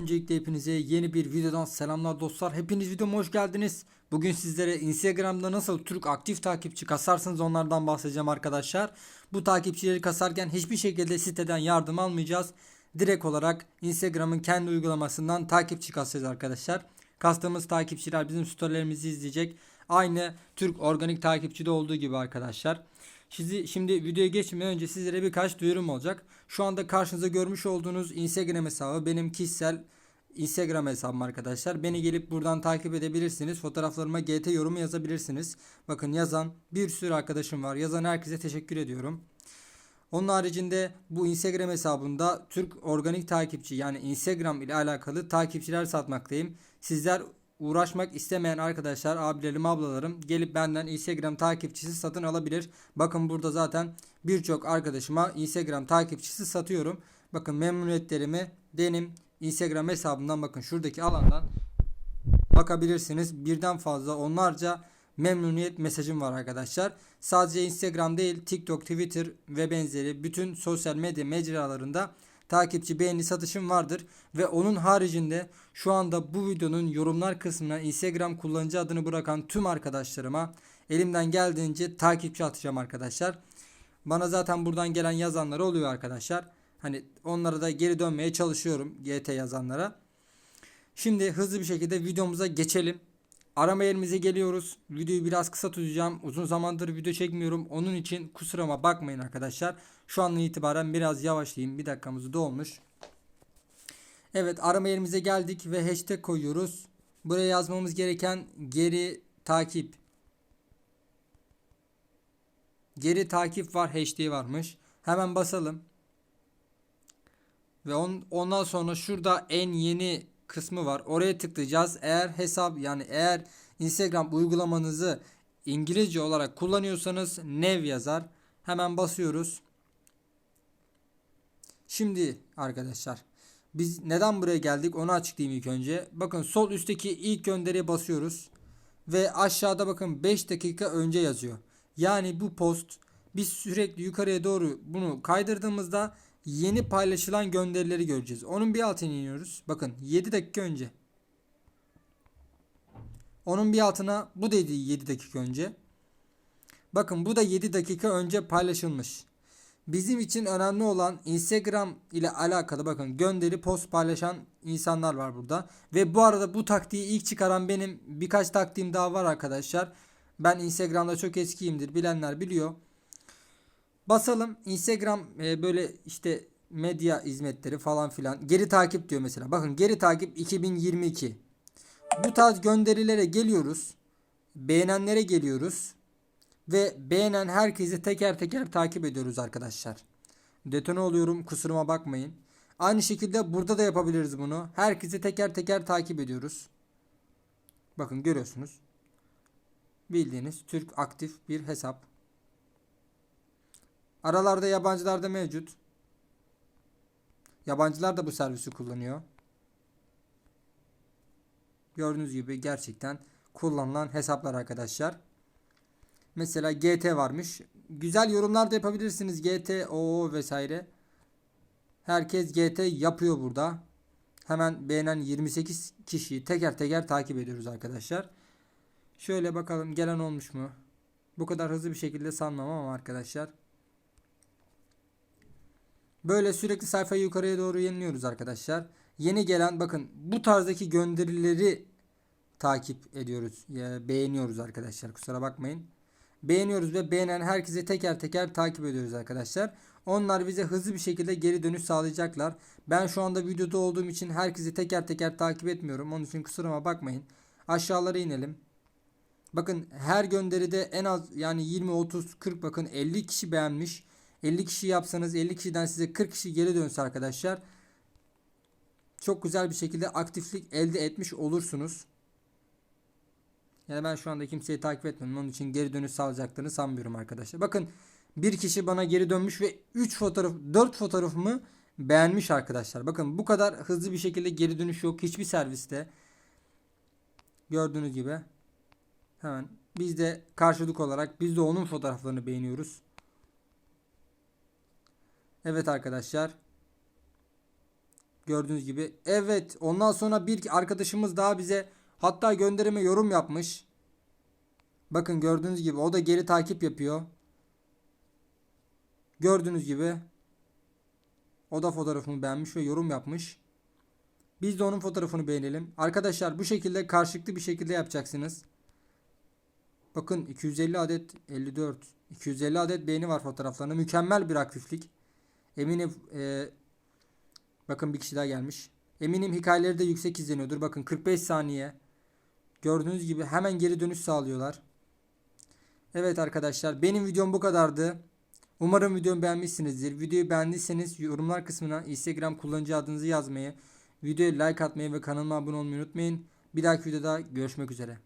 Öncelikle hepinize yeni bir videodan selamlar dostlar. Hepiniz videoma hoş geldiniz. Bugün sizlere Instagram'da nasıl Türk aktif takipçi kasarsınız onlardan bahsedeceğim arkadaşlar. Bu takipçileri kasarken hiçbir şekilde siteden yardım almayacağız. Direkt olarak Instagram'ın kendi uygulamasından takipçi kasacağız arkadaşlar. Kastığımız takipçiler bizim storylerimizi izleyecek. Aynı Türk organik takipçide olduğu gibi arkadaşlar. Sizi şimdi videoya geçmeden önce sizlere birkaç duyurum olacak. Şu anda karşınıza görmüş olduğunuz Instagram hesabı benim kişisel Instagram hesabım arkadaşlar. Beni gelip buradan takip edebilirsiniz. Fotoğraflarıma GT yorumu yazabilirsiniz. Bakın yazan bir sürü arkadaşım var. Yazan herkese teşekkür ediyorum. Onun haricinde bu Instagram hesabında Türk organik takipçi yani Instagram ile alakalı takipçiler satmaktayım. Sizler uğraşmak istemeyen arkadaşlar abilerim ablalarım gelip benden Instagram takipçisi satın alabilir. Bakın burada zaten birçok arkadaşıma Instagram takipçisi satıyorum. Bakın memnuniyetlerimi benim Instagram hesabımdan bakın şuradaki alandan bakabilirsiniz. Birden fazla onlarca memnuniyet mesajım var arkadaşlar. Sadece Instagram değil TikTok, Twitter ve benzeri bütün sosyal medya mecralarında takipçi beğeni satışım vardır ve onun haricinde şu anda bu videonun yorumlar kısmına Instagram kullanıcı adını bırakan tüm arkadaşlarıma elimden geldiğince takipçi atacağım arkadaşlar. Bana zaten buradan gelen yazanlar oluyor arkadaşlar. Hani onlara da geri dönmeye çalışıyorum GT yazanlara. Şimdi hızlı bir şekilde videomuza geçelim. Arama yerimize geliyoruz. Videoyu biraz kısa tutacağım. Uzun zamandır video çekmiyorum. Onun için kusuruma bakmayın arkadaşlar. Şu andan itibaren biraz yavaşlayayım. Bir dakikamız dolmuş. Evet arama yerimize geldik ve hashtag koyuyoruz. Buraya yazmamız gereken geri takip. Geri takip var hashtag varmış. Hemen basalım. Ve on, ondan sonra şurada en yeni kısmı var. Oraya tıklayacağız. Eğer hesap yani eğer Instagram uygulamanızı İngilizce olarak kullanıyorsanız nev yazar. Hemen basıyoruz. Şimdi arkadaşlar biz neden buraya geldik onu açıklayayım ilk önce. Bakın sol üstteki ilk gönderiye basıyoruz. Ve aşağıda bakın 5 dakika önce yazıyor. Yani bu post biz sürekli yukarıya doğru bunu kaydırdığımızda yeni paylaşılan gönderileri göreceğiz. Onun bir altına iniyoruz. Bakın 7 dakika önce. Onun bir altına bu dedi 7 dakika önce. Bakın bu da 7 dakika önce paylaşılmış. Bizim için önemli olan Instagram ile alakalı bakın gönderi post paylaşan insanlar var burada. Ve bu arada bu taktiği ilk çıkaran benim birkaç taktiğim daha var arkadaşlar. Ben Instagram'da çok eskiyimdir bilenler biliyor. Basalım Instagram e, böyle işte medya hizmetleri falan filan. Geri takip diyor mesela. Bakın geri takip 2022. Bu tarz gönderilere geliyoruz. Beğenenlere geliyoruz. Ve beğenen herkesi teker teker takip ediyoruz arkadaşlar. Detone oluyorum kusuruma bakmayın. Aynı şekilde burada da yapabiliriz bunu. Herkesi teker teker takip ediyoruz. Bakın görüyorsunuz. Bildiğiniz Türk aktif bir hesap. Aralarda yabancılar da mevcut. Yabancılar da bu servisi kullanıyor. Gördüğünüz gibi gerçekten kullanılan hesaplar arkadaşlar. Mesela GT varmış. Güzel yorumlar da yapabilirsiniz. GT, o vesaire. Herkes GT yapıyor burada. Hemen beğenen 28 kişiyi teker teker takip ediyoruz arkadaşlar. Şöyle bakalım gelen olmuş mu? Bu kadar hızlı bir şekilde sanmam ama arkadaşlar. Böyle sürekli sayfayı yukarıya doğru yeniliyoruz arkadaşlar. Yeni gelen bakın bu tarzdaki gönderileri takip ediyoruz. beğeniyoruz arkadaşlar. Kusura bakmayın. Beğeniyoruz ve beğenen herkese teker teker takip ediyoruz arkadaşlar. Onlar bize hızlı bir şekilde geri dönüş sağlayacaklar. Ben şu anda videoda olduğum için herkesi teker teker takip etmiyorum. Onun için kusuruma bakmayın. Aşağılara inelim. Bakın her gönderide en az yani 20, 30, 40 bakın 50 kişi beğenmiş. 50 kişi yapsanız 50 kişiden size 40 kişi geri dönse arkadaşlar çok güzel bir şekilde aktiflik elde etmiş olursunuz. Yani ben şu anda kimseyi takip etmedim. Onun için geri dönüş sağlayacaklarını sanmıyorum arkadaşlar. Bakın bir kişi bana geri dönmüş ve 3 fotoğraf 4 fotoğrafımı beğenmiş arkadaşlar. Bakın bu kadar hızlı bir şekilde geri dönüş yok hiçbir serviste. Gördüğünüz gibi hemen biz de karşılık olarak biz de onun fotoğraflarını beğeniyoruz. Evet arkadaşlar. Gördüğünüz gibi. Evet. Ondan sonra bir arkadaşımız daha bize hatta gönderime yorum yapmış. Bakın gördüğünüz gibi o da geri takip yapıyor. Gördüğünüz gibi o da fotoğrafımı beğenmiş ve yorum yapmış. Biz de onun fotoğrafını beğenelim. Arkadaşlar bu şekilde karşılıklı bir şekilde yapacaksınız. Bakın 250 adet 54 250 adet beğeni var fotoğraflarında. Mükemmel bir aktiflik. Eminim e, bakın bir kişi daha gelmiş. Eminim hikayeleri de yüksek izleniyordur. Bakın 45 saniye. Gördüğünüz gibi hemen geri dönüş sağlıyorlar. Evet arkadaşlar benim videom bu kadardı. Umarım videomu beğenmişsinizdir. Videoyu beğendiyseniz yorumlar kısmına Instagram kullanıcı adınızı yazmayı, videoya like atmayı ve kanalıma abone olmayı unutmayın. Bir dahaki videoda görüşmek üzere.